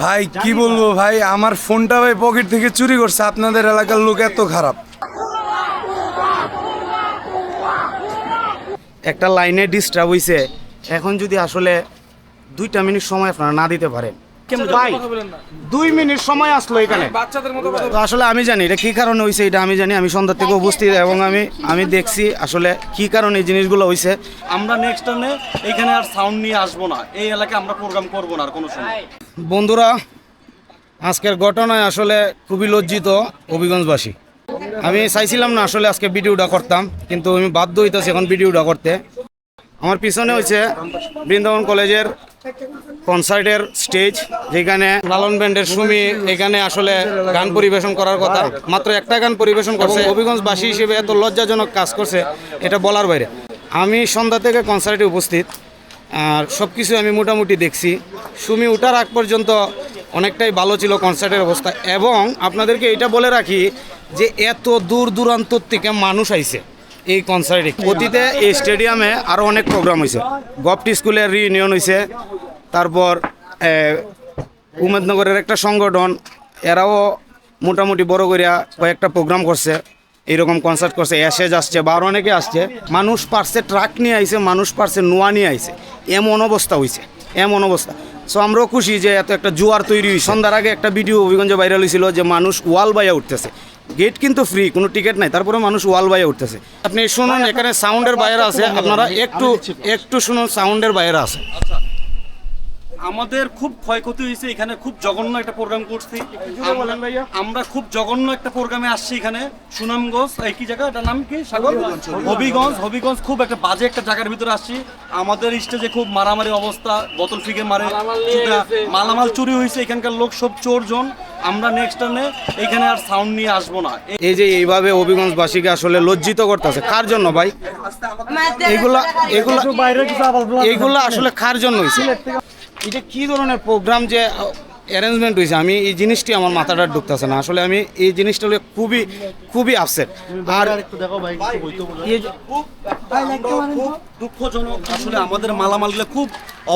ভাই কি বলব ভাই আমার ফোনটা ভাই পকেট থেকে চুরি করছে আপনাদের এলাকার লোক এত খারাপ। একটা লাইনে ডিস্টার্ব হইছে। এখন যদি আসলে দুইটা মিনিট সময় আপনারা না দিতে পারেন। ভাই দুই মিনিট সময় আসলো এখানে। তো আসলে আমি জানি এটা কি কারণে হয়েছে এটা আমি জানি আমি সন্ধ্যা থেকে উপস্থিত এবং আমি আমি দেখছি আসলে কি কারণে এই জিনিসগুলো হয়েছে আমরা নেক্সট টাইমে এখানে আর সাউন্ড নিয়ে আসব না। এই এলাকায় আমরা প্রোগ্রাম করব না আর কোনো সময়। বন্ধুরা, আজকের ঘটনায় আসলে খুবই লজ্জিত হবিগঞ্জবাসী। আমি চাইছিলাম না আসলে আজকে ভিডিওটা করতাম, কিন্তু আমি বাধ্য হইতেছি এখন ভিডিওটা করতে। আমার পিছনে হয়েছে বৃন্দাবন কলেজের কনসার্টের স্টেজ, যেখানে লালন ব্যান্ডের সুমি এখানে আসলে গান পরিবেশন করার কথা। মাত্র একটা গান পরিবেশন করছে। হবিগঞ্জবাসী হিসেবে এত লজ্জাজনক কাজ করছে, এটা বলার বাইরে। আমি সন্ধ্যা থেকে কনসার্টে উপস্থিত। আর সব কিছু আমি মোটামুটি দেখছি। সুমি উঠার আগ পর্যন্ত অনেকটাই ভালো ছিল কনসার্টের অবস্থা এবং আপনাদেরকে এটা বলে রাখি যে এত দূর দূরান্ত থেকে মানুষ আইছে এই কনসার্টে অতীতে এই স্টেডিয়ামে আরও অনেক প্রোগ্রাম হয়েছে গভটি স্কুলের রিইউনিয়ন হয়েছে তারপর উমেদনগরের একটা সংগঠন, এরাও মোটামুটি বড় করিয়া কয়েকটা প্রোগ্রাম করছে। এইরকম কনসার্ট করছে অ্যাশেজ আসছে বা আরও অনেকে আসছে, মানুষ পারছে ট্রাক নিয়ে আইছে, মানুষ পারছে নোয়া নিয়ে আইছে। এমন অবস্থা হয়েছে এমন অবস্থা। সো আমরাও খুশি যে এত একটা জোয়ার তৈরি হয়েছে সন্ধ্যার আগে একটা ভিডিও অভিগঞ্জে ভাইরাল হয়েছিল যে মানুষ ওয়াল বাইয়া উঠতেছে। গেট কিন্তু ফ্রি কোনো টিকিট নাই, তারপরে মানুষ ওয়াল বাইয়া উঠতেছে। আপনি শুনুন, এখানে সাউন্ডের বাইরে আছে, আপনারা একটু একটু শুনুন সাউন্ডের বাইরে আছে। আমাদের খুব ক্ষয়ক্ষতি হয়েছে এখানে খুব জঘন্য একটা প্রোগ্রাম করছি। আমরা- খুব জঘন্য একটা প্রোগ্রামে আসছি এখানে সুনামগঞ্জ এই কি জায়গা? এটার নাম কি? সাগর? হবিগঞ্জ। হবিগঞ্জ খুব একটা বাজে একটা জায়গার ভিতরে আসছি। আমাদের স্টেজে খুব মারামারি অবস্থা বোতল ফিকে মারে মালামাল চুরি হয়েছে এখানকার লোক সব চোরজন। আমরা নেক্সট টাইমে এখানে আর সাউন্ড নিয়ে আসব না। এই যে এইভাবে হবিগঞ্জবাসীকে আসলে লজ্জিত করতেছে কার জন্য ভাই? এগুলা এগুলা এগুলো আসলে কার জন্য হয়েছে? এটা কি ধরনের প্রোগ্রাম যে অ্যারেঞ্জমেন্ট হয়েছে আমি এই জিনিসটি আমার মাথাটা ঢুকতেছে না। আসলে আমি এই জিনিসটা হলে খুবই খুবই আপসেট আর খুব দুঃখজনক। আসলে আমাদের মালামালগুলো খুব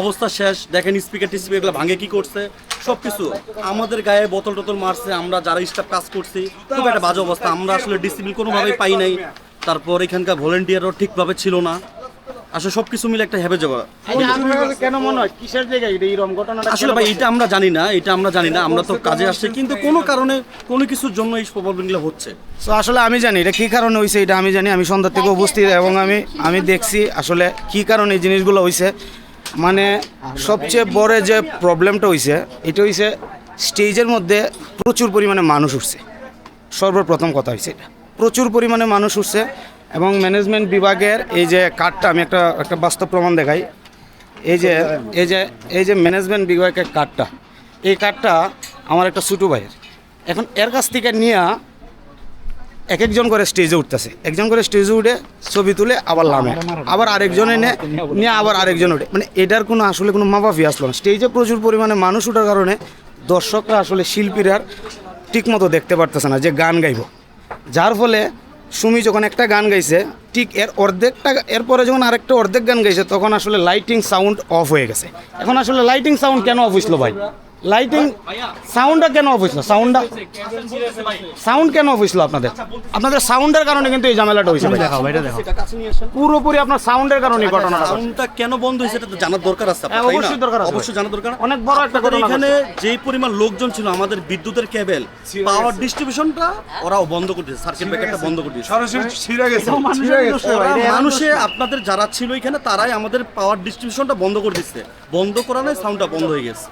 অবস্থা শেষ। দেখেন স্পিকার টিস্পিকার এগুলো ভাঙে কি করছে? সব কিছু আমাদের গায়ে বোতল টোতল মারছে আমরা যারা স্টাফ কাজ করছি খুব একটা বাজে অবস্থা। আমরা আসলে ডিসিপ্লিন কোনোভাবেই পাই নাই। তারপর এখানকার ভলেন্টিয়ারও ঠিকভাবে ছিল না। আসলে সব কিছু মিলে একটা হেবে যাওয়া। কেন মনে হয়? কিসের জায়গায় এটা এইরকম ঘটনাটা আসলে ভাই এটা আমরা জানি না এটা আমরা জানি না আমরা তো কাজে আসছি কিন্তু কোনো কারণে কোনো কিছুর জন্য এই প্রবলেমগুলো হচ্ছে। তো আসলে আমি জানি এটা কী কারণে হয়েছে এটা আমি জানি আমি সন্ধ্যা থেকে উপস্থিত এবং আমি আমি দেখছি আসলে কী কারণে এই জিনিসগুলো হয়েছে মানে সবচেয়ে বড় যে প্রবলেমটা হয়েছে এটা হয়েছে স্টেজের মধ্যে প্রচুর পরিমাণে মানুষ উঠছে। সর্বপ্রথম কথা হয়েছে এটা। প্রচুর পরিমাণে মানুষ উঠছে এবং ম্যানেজমেন্ট বিভাগের এই যে কার্ডটা আমি একটা একটা বাস্তব প্রমাণ দেখাই। এই যে এই যে এই যে ম্যানেজমেন্ট বিভাগের কার্ডটা এই কার্ডটা আমার একটা ছোটো ভাইয়ের। এখন এর কাছ থেকে নিয়ে এক একজন করে স্টেজে উঠতেছে। একজন করে স্টেজে উঠে ছবি তুলে আবার লামে। আবার আরেকজন এনে নিয়ে আবার আরেকজন উঠে মানে এটার কোনো আসলে কোনো মা মাপাফি আসলো না। স্টেজে প্রচুর পরিমাণে মানুষ ওঠার কারণে দর্শকরা আসলে শিল্পীরা ঠিকমতো দেখতে পারতেছে না যে গান গাইব। যার ফলে সুমি যখন একটা গান গাইছে, ঠিক এর অর্ধেকটা এরপরে যখন আরেকটা অর্ধেক গান গাইছে, তখন আসলে লাইটিং সাউন্ড অফ হয়ে গেছে। এখন আসলে লাইটিং সাউন্ড কেন অফ হয়েছিল ভাই? লাইটিং সাউন্ডটা কেন অফ হয়েছিল? সাউন্ডটা সাউন্ড কেন অফ হয়েছিল আপনাদের? আপনাদের সাউন্ডের কারণে কিন্তু এই ঝামেলাটা হয়েছে। পুরোপুরি আপনার সাউন্ডের কারণে ঘটনাটা সাউন্ডটা কেন বন্ধ হয়েছে এটা তো জানার দরকার আছে হ্যাঁ, অবশ্যই দরকার আছে। অবশ্যই জানার দরকার অনেক বড় একটা ঘটনা এখানে যেই পরিমাণ লোকজন ছিল আমাদের বিদ্যুতের কেবল পাওয়ার ডিস্ট্রিবিউশনটা ওরাও বন্ধ করে দিয়েছে সার্কিট ব্রেকারটা বন্ধ করে দিয়েছে। সরাসরি ছিঁড়ে গেছে। মানুষে আপনাদের যারা ছিল এখানে তারাই আমাদের পাওয়ার ডিস্ট্রিবিউশনটা বন্ধ করে দিচ্ছে বন্ধ করা নাই সাউন্ডটা বন্ধ হয়ে গেছে।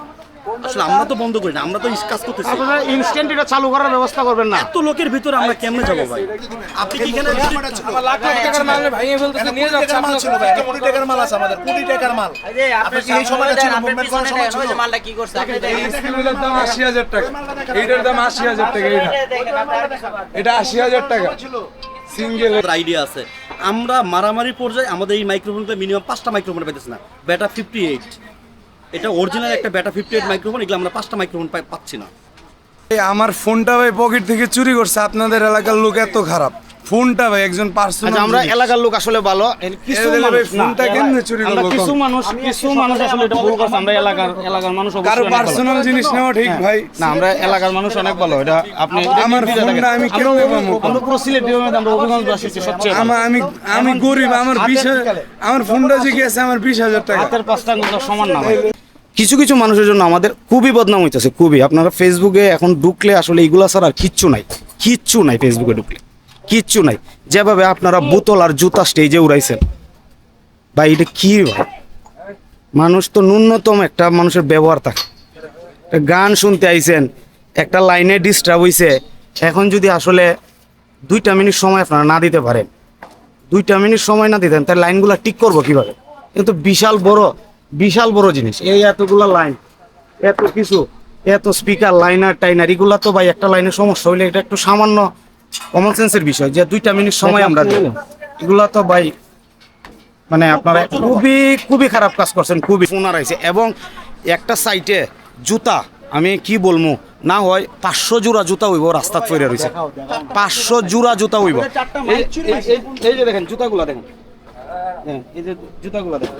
আসলে আমরা তো বন্ধ করি না আমরা তো কাজ করতেছি। আপনারা ইনস্ট্যান্ট এটা চালু করার ব্যবস্থা করবেন না। এত লোকের ভিতরে আমরা কেমনে যাব ভাই? আপনি কি এখানে আমার লাখ লাখ টাকার মাল ভাইয়ে ফেলতেছে নিয়ে যাচ্ছে মাল ছিল ভাই কোটি টাকার মাল আছে আমাদের কোটি টাকার মাল। আপনি কি এই সময়টা ছিল মুভমেন্ট করার সময় ছিল এই স্ক্রিনের দাম আশি হাজার টাকা। এইটার দাম আশি হাজার টাকা এইটা। এটা আশি হাজার টাকা। সিঙ্গেল আইডিয়া আছে। আমরা মারামারি পর্যায়ে আমাদের এই মাইক্রোফোনটা মিনিমাম পাঁচটা মাইক্রোফোন পাইতেছি না। ব্যাটা ফিফটি এইট এটা অরিজিনাল একটা ব্যাটা ফিফটি এইট মাইক্রোফোন এগুলো আমরা পাঁচটা মাইক্রোফোন পাচ্ছি না। আমার ফোনটা ভাই পকেট থেকে চুরি করছে আপনাদের এলাকার লোক এত খারাপ। ফোনটা ভাই একজন পার্সোনাল আচ্ছা আমরা এলাকার লোক আসলে ভালো। কিছু মানুষ ফোনটা কেমনে চুরি আমরা কিছু মানুষ কিছু মানুষ আসলে এটা ভুল করছে আমরা এলাকার এলাকার মানুষ অবশ্যই কারও পার্সোনাল জিনিস নেওয়া ঠিক ভাই। না আমরা এলাকার মানুষ অনেক ভালো। এটা আপনি আমার ফোনটা আমি কেমনে পাবো? আমরা পুরো সিলেট বিভাগের আমরা অভিগঞ্জ বাসী সবচেয়ে। আমার আমি আমি গরিব আমার বিশ হাজার- আমার ফোনটা যে গেছে আমার বিশ হাজার টাকা। হাতের পাঁচটা সমান না ভাই। কিছু কিছু মানুষের জন্য আমাদের খুবই বদনাম হইতেছে, খুবই। আপনারা ফেসবুকে এখন ঢুকলে আসলে এগুলা ছাড়া আর কিচ্ছু নাই। কিচ্ছু নাই ফেসবুকে ঢুকলে। কিচ্ছু নাই। যেভাবে আপনারা বোতল আর জুতা স্টেজে উড়াইছেন। ভাই, এটা কি ভাই? মানুষ তো ন্যূনতম একটা মানুষের ব্যবহার থাকে। গান শুনতে আইছেন, একটা লাইনে ডিস্টার্ব হইছে। এখন যদি আসলে দুইটা মিনিট সময় আপনারা না দিতে পারেন, দুইটা মিনিট সময় না দিতেন তার লাইনগুলো ঠিক করব কীভাবে? কিন্তু বিশাল বড় বিশাল বড় জিনিস। এই এতগুলা লাইন এত কিছু এত স্পিকার লাইনার টাইনার এগুলা তো ভাই একটা লাইনের সমস্যা হইলে এটা একটু সামান্য কমন সেন্সের বিষয় যে দুইটা মিনিট সময় আমরা দিই এগুলা তো ভাই মানে আপনারা খুবই খুবই খারাপ কাজ করছেন খুবই ফোন আইছে এবং একটা সাইটে জুতা আমি কি বলব না হয় পাঁচশো জোড়া জুতা হইব রাস্তাত ফিরে রয়েছে পাঁচশো জোড়া জুতা হইব। এই- যে দেখেন জুতাগুলা দেখেন। দেখেন, এই যে জুতাগুলা দেখেন।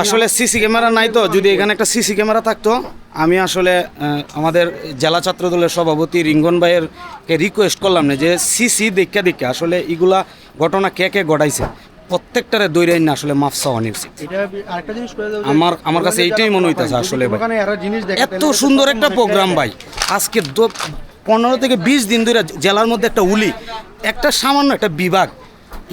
আসলে সিসি ক্যামেরা নাই তো যদি এখানে একটা সিসি ক্যামেরা থাকতো আমি আসলে আমাদের জেলা ছাত্র দলের সভাপতি রিঙ্গন ভাইয়ের কে রিকোয়েস্ট করলাম না যে সিসি দেখা দেখে আসলে এগুলা ঘটনা কে কে ঘটাইছে প্রত্যেকটারে দৈরাই না আসলে মাফ চাওয়া উচিত আমার আমার কাছে এইটাই মনে হইতেছে আসলে ভাই। এত সুন্দর একটা প্রোগ্রাম ভাই আজকে পনেরো থেকে বিশ দিন ধরে জেলার মধ্যে একটা উলি একটা সামান্য একটা বিভাগ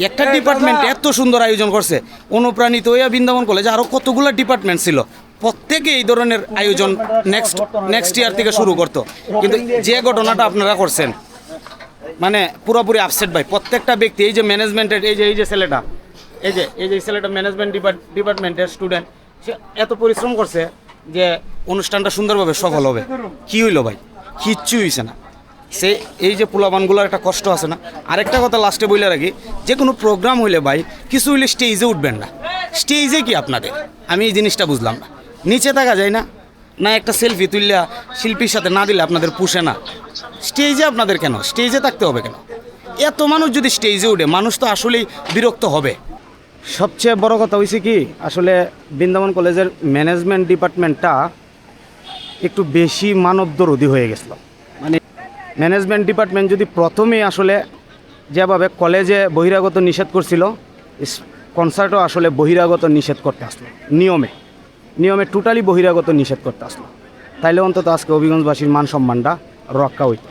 একটা ডিপার্টমেন্ট এত সুন্দর আয়োজন করছে। অনুপ্রাণিত হইয়া বৃন্দাবন কলেজে আরও কতগুলো ডিপার্টমেন্ট ছিল। প্রত্যেকে এই ধরনের আয়োজন নেক্সট নেক্সট ইয়ার থেকে শুরু করতো। কিন্তু যে ঘটনাটা আপনারা করছেন মানে পুরোপুরি আপসেট ভাই। প্রত্যেকটা ব্যক্তি এই যে ম্যানেজমেন্টের এই যে এই যে ছেলেটা এই যে এই যে ছেলেটা ম্যানেজমেন্ট ডিপার্টমেন্টের স্টুডেন্ট সে এত পরিশ্রম করছে যে অনুষ্ঠানটা সুন্দরভাবে সফল হবে। কি হইল ভাই? কিচ্ছু হইছে না। সে এই যে পোলাবানগুলোর একটা কষ্ট আছে না, আরেকটা কথা লাস্টে বলে রাখি, যে কোনো প্রোগ্রাম হইলে ভাই, কিছু হইলে স্টেজে উঠবেন না। স্টেজে কি আপনাদের? আমি এই জিনিসটা বুঝলাম না। নিচে থাকা যায় না। না একটা সেলফি তুললা শিল্পীর সাথে না দিলে আপনাদের পুষে না। স্টেজে আপনাদের কেন? স্টেজে থাকতে হবে কেন? এত মানুষ যদি স্টেজে উঠে, মানুষ তো আসলেই বিরক্ত হবে। সবচেয়ে বড় কথা হয়েছে কি, আসলে বৃন্দাবন কলেজের ম্যানেজমেন্ট ডিপার্টমেন্টটা একটু বেশি মানবদরদি হয়ে গেছিল। ম্যানেজমেন্ট ডিপার্টমেন্ট যদি প্রথমেই আসলে যেভাবে কলেজে বহিরাগত নিষেধ করছিল কনসার্টও আসলে বহিরাগত নিষেধ করতে আসলো, নিয়মে। নিয়মে টোটালি বহিরাগত নিষেধ করতে আসলো। তাইলে অন্তত আজকে অভিগঞ্জবাসীর মান সম্মানটা রক্ষা হইতো।